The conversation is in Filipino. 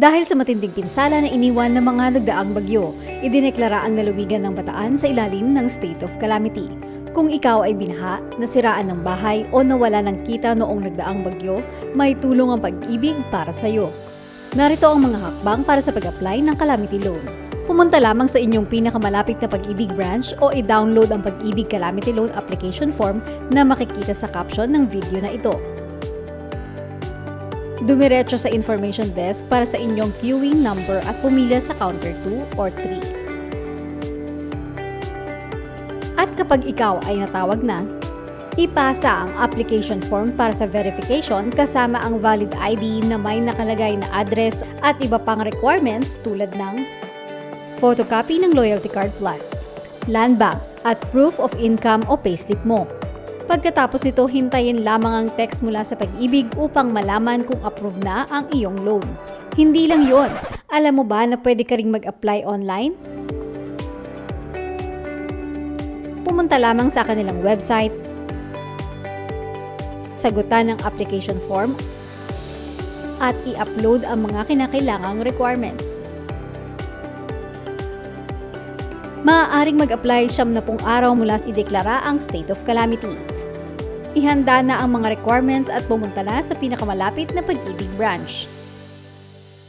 Dahil sa matinding pinsala na iniwan ng mga nagdaang bagyo, idineklara ang lalawigan ng Bataan sa ilalim ng state of calamity. Kung ikaw ay binaha, nasiraan ng bahay o nawala ng kita noong nagdaang bagyo, may tulong ang pag-ibig para sa iyo. Narito ang mga hakbang para sa pag-apply ng calamity loan. Pumunta lamang sa inyong pinakamalapit na pag-ibig branch o i-download ang pag-ibig calamity loan application form na makikita sa caption ng video na ito. Dumiretso sa information desk para sa inyong queuing number at pumila sa counter 2 or 3. At kapag ikaw ay natawag na, ipasa ang application form para sa verification kasama ang valid ID na may nakalagay na address at iba pang requirements tulad ng photocopy ng Loyalty Card Plus, land bank at proof of income o payslip mo. Pagkatapos nito, hintayin lamang ang text mula sa pag-ibig upang malaman kung approve na ang iyong loan. Hindi lang yon. Alam mo ba na pwede ka ring mag-apply online? Pumunta lamang sa kanilang website, sagutan ang application form, at i-upload ang mga kinakailangang requirements. Maaaring mag-apply siyam na pong araw mula ideklara ang state of calamity. Ihanda na ang mga requirements at pumunta na sa pinakamalapit na pag-ibig branch.